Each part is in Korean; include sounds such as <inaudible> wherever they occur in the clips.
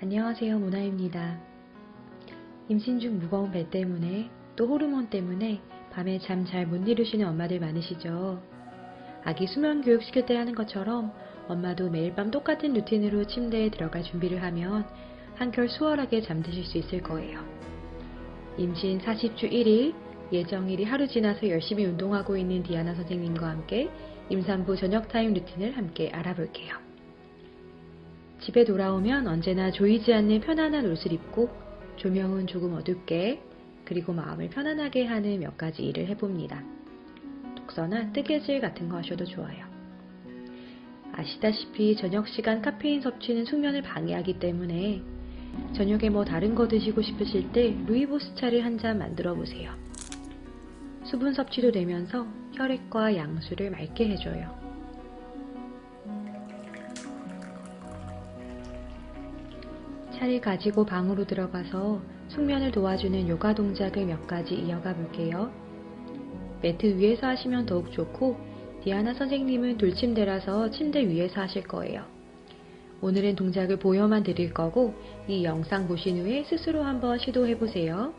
안녕하세요. 모나입니다. 임신 중 무거운 배 때문에 또 호르몬 때문에 밤에 잠 잘 못 이루시는 엄마들 많으시죠? 아기 수면 교육 시킬 때 하는 것처럼 엄마도 매일 밤 똑같은 루틴으로 침대에 들어갈 준비를 하면 한결 수월하게 잠드실 수 있을 거예요. 임신 40주 1일, 예정일이 하루 지나서 열심히 운동하고 있는 디아나 선생님과 함께 임산부 저녁 타임 루틴을 함께 알아볼게요. 집에 돌아오면 언제나 조이지 않는 편안한 옷을 입고 조명은 조금 어둡게 그리고 마음을 편안하게 하는 몇 가지 일을 해봅니다. 독서나 뜨개질 같은 거 하셔도 좋아요. 아시다시피 저녁 시간 카페인 섭취는 숙면을 방해하기 때문에 저녁에 뭐 다른 거 드시고 싶으실 때 루이보스차를 한 잔 만들어 보세요. 수분 섭취도 되면서 혈액과 양수를 맑게 해줘요. 차를 가지고 방으로 들어가서 숙면을 도와주는 요가 동작을 몇 가지 이어가 볼게요. 매트 위에서 하시면 더욱 좋고 디아나 선생님은 돌침대라서 침대 위에서 하실 거예요. 오늘은 동작을 보여만 드릴 거고 이 영상 보신 후에 스스로 한번 시도해 보세요.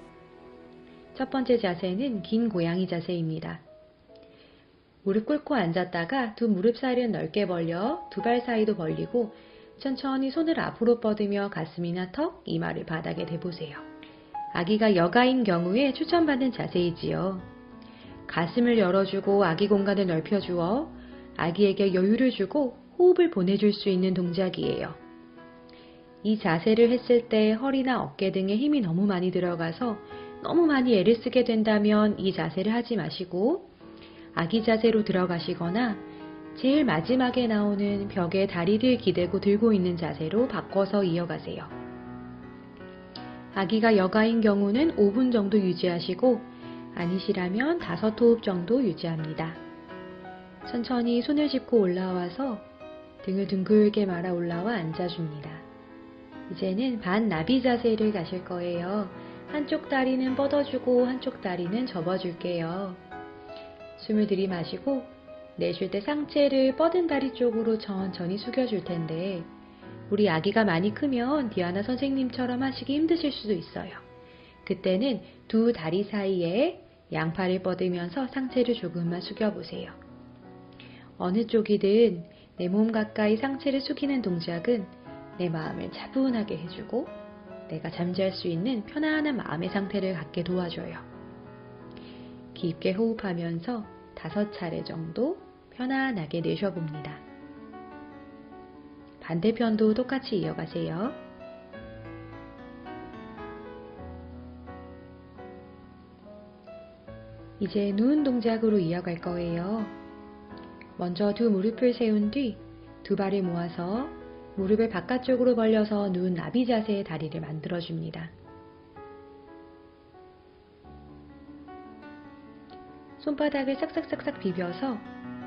첫 번째 자세는 긴 고양이 자세입니다. 무릎 꿇고 앉았다가 두 무릎 사이를 넓게 벌려 두 발 사이도 벌리고 천천히 손을 앞으로 뻗으며 가슴이나 턱, 이마를 바닥에 대보세요. 아기가 여가인 경우에 추천받는 자세이지요. 가슴을 열어주고 아기 공간을 넓혀주어 아기에게 여유를 주고 호흡을 보내줄 수 있는 동작이에요. 이 자세를 했을 때 허리나 어깨 등에 힘이 너무 많이 들어가서 너무 많이 애를 쓰게 된다면 이 자세를 하지 마시고 아기 자세로 들어가시거나 제일 마지막에 나오는 벽에 다리를 기대고 들고 있는 자세로 바꿔서 이어가세요. 아기가 여가인 경우는 5분 정도 유지하시고 아니시라면 5호흡 정도 유지합니다. 천천히 손을 짚고 올라와서 등을 둥글게 말아 올라와 앉아줍니다. 이제는 반나비 자세를 가실 거예요. 한쪽 다리는 뻗어주고 한쪽 다리는 접어줄게요. 숨을 들이마시고 내쉴 때 상체를 뻗은 다리 쪽으로 천천히 숙여줄 텐데 우리 아기가 많이 크면 디아나 선생님처럼 하시기 힘드실 수도 있어요. 그때는 두 다리 사이에 양팔을 뻗으면서 상체를 조금만 숙여보세요. 어느 쪽이든 내 몸 가까이 상체를 숙이는 동작은 내 마음을 차분하게 해주고 내가 잠잘 수 있는 편안한 마음의 상태를 갖게 도와줘요. 깊게 호흡하면서 다섯 차례 정도 편안하게 내쉬어봅니다. 반대편도 똑같이 이어가세요. 이제 누운 동작으로 이어갈 거예요. 먼저 두 무릎을 세운 뒤 두 발을 모아서 무릎을 바깥쪽으로 벌려서 누운 나비 자세의 다리를 만들어줍니다. 손바닥을 싹싹싹싹 비벼서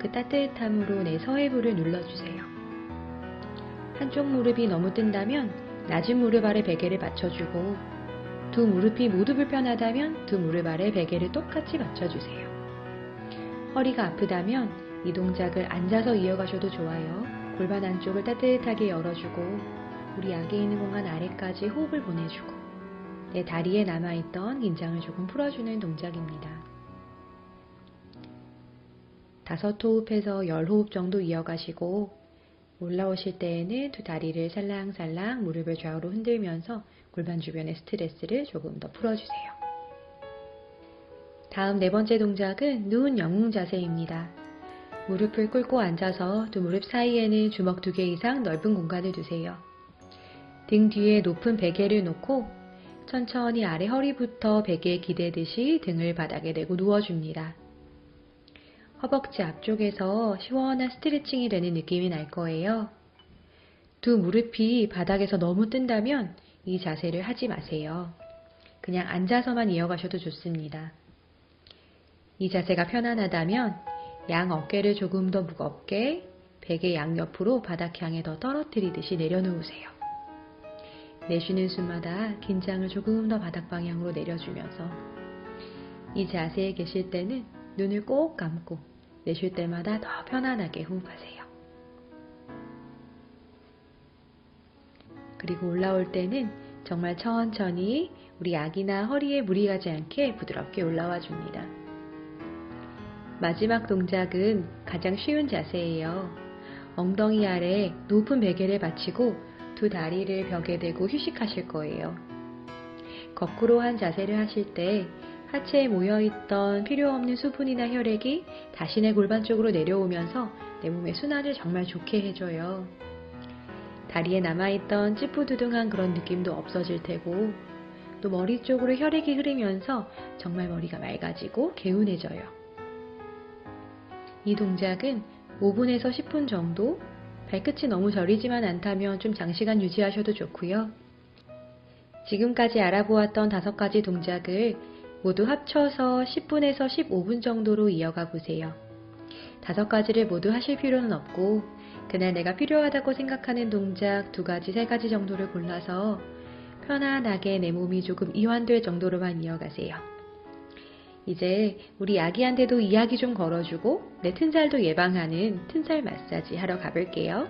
그 따뜻함으로 내 서해부를 눌러주세요. 한쪽 무릎이 너무 뜬다면 낮은 무릎 아래 베개를 받쳐주고 두 무릎이 모두 불편하다면 두 무릎 아래 베개를 똑같이 받쳐주세요. 허리가 아프다면 이 동작을 앉아서 이어가셔도 좋아요. 골반 안쪽을 따뜻하게 열어주고 우리 아기 있는 공간 아래까지 호흡을 보내주고 내 다리에 남아있던 긴장을 조금 풀어주는 동작입니다. 다섯 호흡해서 열 호흡 정도 이어가시고 올라오실 때에는 두 다리를 살랑살랑 무릎을 좌우로 흔들면서 골반 주변의 스트레스를 조금 더 풀어주세요. 다음 네 번째 동작은 누운 영웅 자세입니다. 무릎을 꿇고 앉아서 두 무릎 사이에는 주먹 두 개 이상 넓은 공간을 두세요. 등 뒤에 높은 베개를 놓고 천천히 아래 허리부터 베개에 기대듯이 등을 바닥에 대고 누워줍니다. 허벅지 앞쪽에서 시원한 스트레칭이 되는 느낌이 날 거예요. 두 무릎이 바닥에서 너무 뜬다면 이 자세를 하지 마세요. 그냥 앉아서만 이어가셔도 좋습니다. 이 자세가 편안하다면 양 어깨를 조금 더 무겁게 베개 양옆으로 바닥 향해 더 떨어뜨리듯이 내려놓으세요. 내쉬는 숨마다 긴장을 조금 더 바닥 방향으로 내려주면서 이 자세에 계실 때는 눈을 꼭 감고 내쉴 때마다 더 편안하게 호흡하세요. 그리고 올라올 때는 정말 천천히 우리 아기나 허리에 무리 가지 않게 부드럽게 올라와 줍니다. 마지막 동작은 가장 쉬운 자세예요. 엉덩이 아래 높은 베개를 받치고 두 다리를 벽에 대고 휴식하실 거예요. 거꾸로 한 자세를 하실 때 하체에 모여있던 필요 없는 수분이나 혈액이 내 골반 쪽으로 내려오면서 내 몸의 순환을 정말 좋게 해줘요. 다리에 남아있던 찌뿌두둥한 그런 느낌도 없어질 테고 또 머리 쪽으로 혈액이 흐르면서 정말 머리가 맑아지고 개운해져요. 이 동작은 5분에서 10분 정도 발끝이 너무 저리지만 않다면 좀 장시간 유지하셔도 좋고요. 지금까지 알아보았던 다섯 가지 동작을 모두 합쳐서 10분에서 15분 정도로 이어가 보세요. 다섯 가지를 모두 하실 필요는 없고 그날 내가 필요하다고 생각하는 동작 두 가지, 세 가지 정도를 골라서 편안하게 내 몸이 조금 이완될 정도로만 이어가세요. 이제 우리 아기한테도 이야기 좀 걸어주고 내 튼살도 예방하는 튼살 마사지 하러 가볼게요.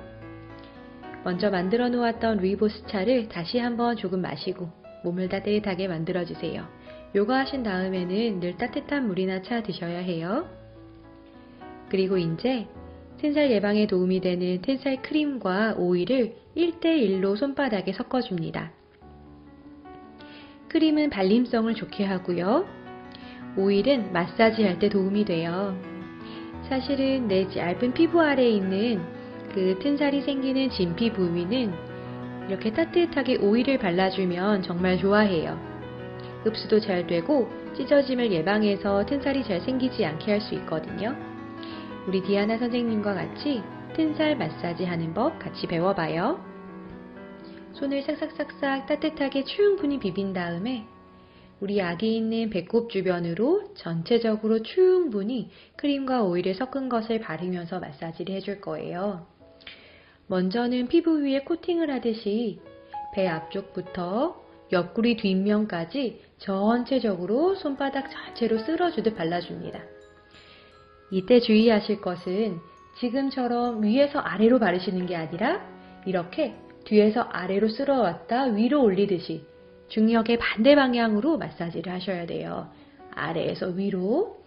먼저 만들어 놓았던 루이보스 차를 다시 한번 조금 마시고 몸을 따뜻하게 만들어 주세요. 요가 하신 다음에는 늘 따뜻한 물이나 차 드셔야 해요. 그리고 이제 튼살 예방에 도움이 되는 튼살 크림과 오일을 1대1로 손바닥에 섞어줍니다. 크림은 발림성을 좋게 하고요. 오일은 마사지 할 때 도움이 돼요. 사실은 내 얇은 피부 아래에 있는 그 튼살이 생기는 진피 부위는 이렇게 따뜻하게 오일을 발라주면 정말 좋아해요. 흡수도 잘 되고 찢어짐을 예방해서 튼살이 잘 생기지 않게 할 수 있거든요. 우리 디아나 선생님과 같이 튼살 마사지 하는 법 같이 배워봐요. 손을 싹싹싹싹 따뜻하게 충분히 비빈 다음에 우리 아기 있는 배꼽 주변으로 전체적으로 충분히 크림과 오일을 섞은 것을 바르면서 마사지를 해줄 거예요. 먼저는 피부 위에 코팅을 하듯이 배 앞쪽부터 옆구리 뒷면까지 전체적으로 손바닥 전체로 쓸어주듯 발라줍니다. 이때 주의하실 것은 지금처럼 위에서 아래로 바르시는 게 아니라 이렇게 뒤에서 아래로 쓸어왔다 위로 올리듯이 중력의 반대 방향으로 마사지를 하셔야 돼요. 아래에서 위로,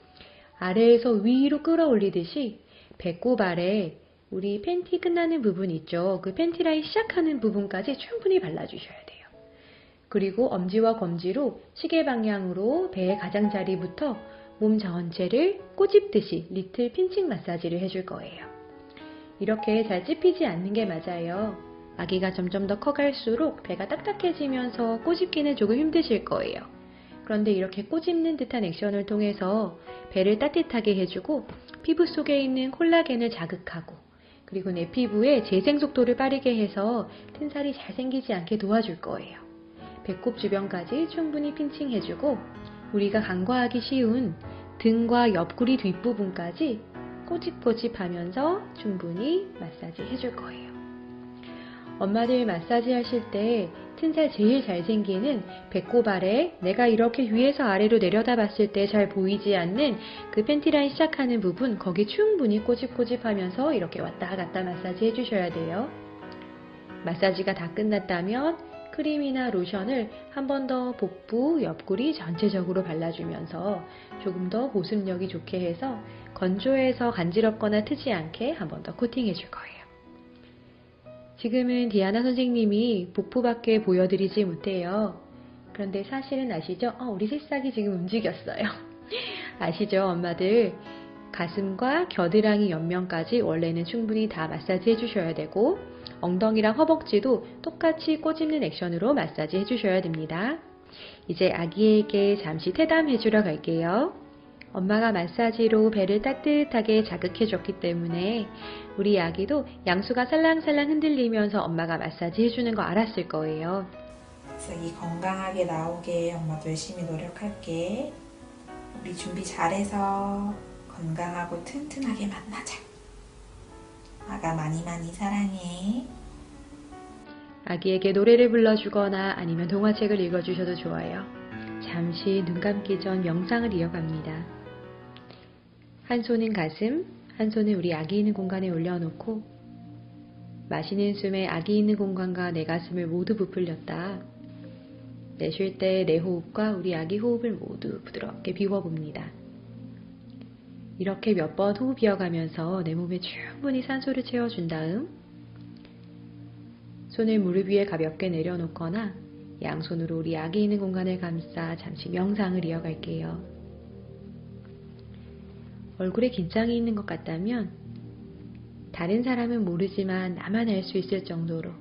아래에서 위로 끌어올리듯이 배꼽 아래 우리 팬티 끝나는 부분 있죠. 그 팬티 라인 시작하는 부분까지 충분히 발라주셔야 돼요. 그리고 엄지와 검지로 시계 방향으로 배의 가장자리부터 몸 전체를 꼬집듯이 리틀 핀칭 마사지를 해줄 거예요. 이렇게 잘 찝히지 않는 게 맞아요. 아기가 점점 더 커갈수록 배가 딱딱해지면서 꼬집기는 조금 힘드실 거예요. 그런데 이렇게 꼬집는 듯한 액션을 통해서 배를 따뜻하게 해주고 피부 속에 있는 콜라겐을 자극하고 그리고 내 피부에 재생 속도를 빠르게 해서 튼살이 잘 생기지 않게 도와줄 거예요. 배꼽 주변까지 충분히 핀칭해주고 우리가 간과하기 쉬운 등과 옆구리 뒷부분까지 꼬집꼬집하면서 충분히 마사지 해줄 거예요. 엄마들 마사지 하실 때 튼살 제일 잘 생기는 배꼽 아래 내가 이렇게 위에서 아래로 내려다 봤을 때 잘 보이지 않는 그 팬티라인 시작하는 부분 거기 충분히 꼬집꼬집 하면서 이렇게 왔다 갔다 마사지 해주셔야 돼요. 마사지가 다 끝났다면 크림이나 로션을 한 번 더 복부, 옆구리 전체적으로 발라주면서 조금 더 보습력이 좋게 해서 건조해서 간지럽거나 트지 않게 한 번 더 코팅해 줄 거예요. 지금은 디아나 선생님이 복부밖에 보여드리지 못해요. 그런데 사실은 아시죠? 어, 우리 새싹이 지금 움직였어요. <laughs> 아시죠, 엄마들? 가슴과 겨드랑이 옆면까지 원래는 충분히 다 마사지 해주셔야 되고 엉덩이랑 허벅지도 똑같이 꼬집는 액션으로 마사지 해주셔야 됩니다. 이제 아기에게 잠시 태담해주러 갈게요. 엄마가 마사지로 배를 따뜻하게 자극해줬기 때문에 우리 아기도 양수가 살랑살랑 흔들리면서 엄마가 마사지 해주는 거 알았을 거예요. 이 건강하게 나오게 엄마도 열심히 노력할게. 우리 준비 잘해서 건강하고 튼튼하게 만나자. 아가 많이 많이 사랑해. 아기에게 노래를 불러주거나 아니면 동화책을 읽어주셔도 좋아요. 잠시 눈 감기 전 명상을 이어갑니다. 한 손은 가슴, 한 손은 우리 아기 있는 공간에 올려놓고 마시는 숨에 아기 있는 공간과 내 가슴을 모두 부풀렸다. 내쉴 때 내 호흡과 우리 아기 호흡을 모두 부드럽게 비워봅니다. 이렇게 몇 번 호흡 이어가면서 내 몸에 충분히 산소를 채워준 다음 손을 무릎 위에 가볍게 내려놓거나 양손으로 우리 아기 있는 공간을 감싸 잠시 명상을 이어갈게요. 얼굴에 긴장이 있는 것 같다면 다른 사람은 모르지만 나만 알 수 있을 정도로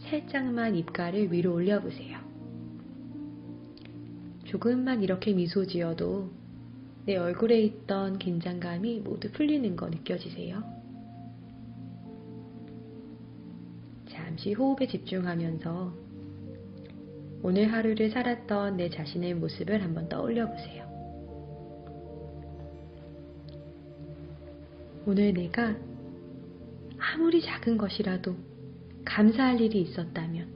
살짝만 입가를 위로 올려보세요. 조금만 이렇게 미소 지어도 내 얼굴에 있던 긴장감이 모두 풀리는 거 느껴지세요? 잠시 호흡에 집중하면서 오늘 하루를 살았던 내 자신의 모습을 한번 떠올려 보세요. 오늘 내가 아무리 작은 것이라도 감사할 일이 있었다면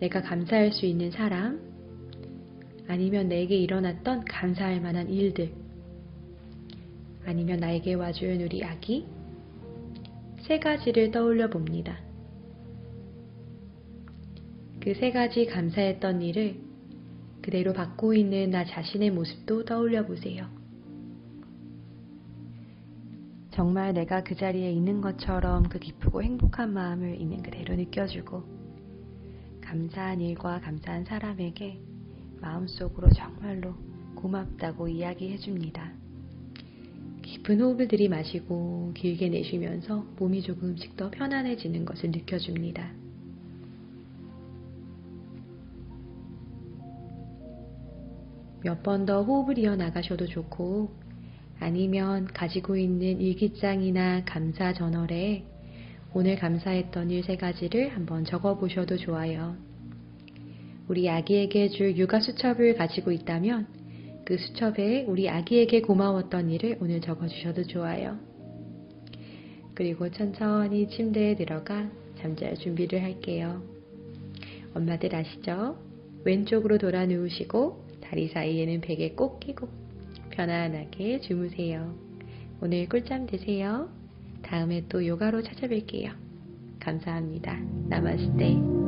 내가 감사할 수 있는 사람 아니면 내게 일어났던 감사할 만한 일들 아니면 나에게 와준 우리 아기 세 가지를 떠올려 봅니다. 그 세 가지 감사했던 일을 그대로 받고 있는 나 자신의 모습도 떠올려 보세요. 정말 내가 그 자리에 있는 것처럼 그 기쁘고 행복한 마음을 있는 그대로 느껴주고 감사한 일과 감사한 사람에게 마음속으로 정말로 고맙다고 이야기해 줍니다. 깊은 호흡을 들이마시고 길게 내쉬면서 몸이 조금씩 더 편안해지는 것을 느껴줍니다. 몇 번 더 호흡을 이어나가셔도 좋고 아니면 가지고 있는 일기장이나 감사 저널에 오늘 감사했던 일 세 가지를 한번 적어 보셔도 좋아요. 우리 아기에게 줄 육아 수첩을 가지고 있다면 그 수첩에 우리 아기에게 고마웠던 일을 오늘 적어 주셔도 좋아요. 그리고 천천히 침대에 들어가 잠잘 준비를 할게요. 엄마들 아시죠? 왼쪽으로 돌아 누우시고 다리 사이에는 베개 꼭 끼고 편안하게 주무세요. 오늘 꿀잠 되세요. 다음에 또 요가로 찾아뵐게요. 감사합니다. 나마스테.